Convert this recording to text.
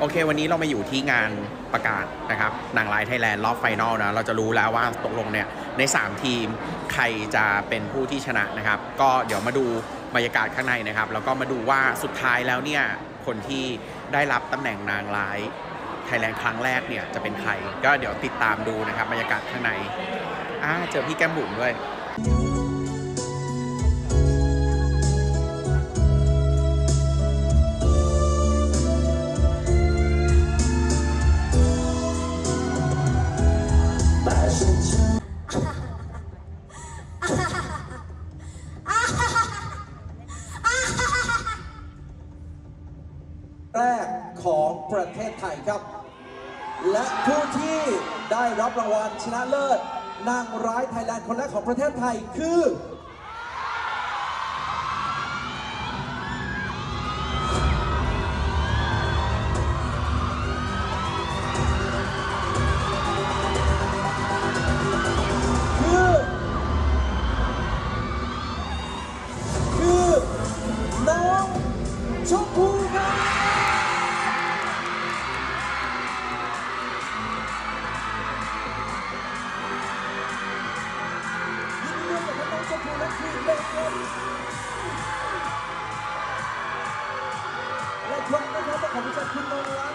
โอเค วันนี้เรามาอยู่ที่งานประกาศนะครับนางร้ายไทยแลนด์รอบไฟนอลนะเราจะรู้แล้วว่าตกลงเนี่ยใน 3 ทีมใครจะเป็นผู้ที่ชนะนะครับ ก็เดี๋ยวมาดูบรรยากาศข้างในนะครับ แล้วก็มาดูว่าสุดท้ายแล้วเนี่ยคนที่ได้รับตำแหน่งนางร้ายไทยแลนด์ครั้งแรกเนี่ยจะเป็นใคร ก็เดี๋ยวติดตามดูนะครับบรรยากาศข้างในอ่าเจอพี่แก้มบุ๋มด้วย แรกของประเทศไทยครับ และผู้ที่ได้รับรางวัลชนะเลิศ นางร้ายไทยแลนด์คนแรกของประเทศไทยคือ คือคือน้องชมพู และครั้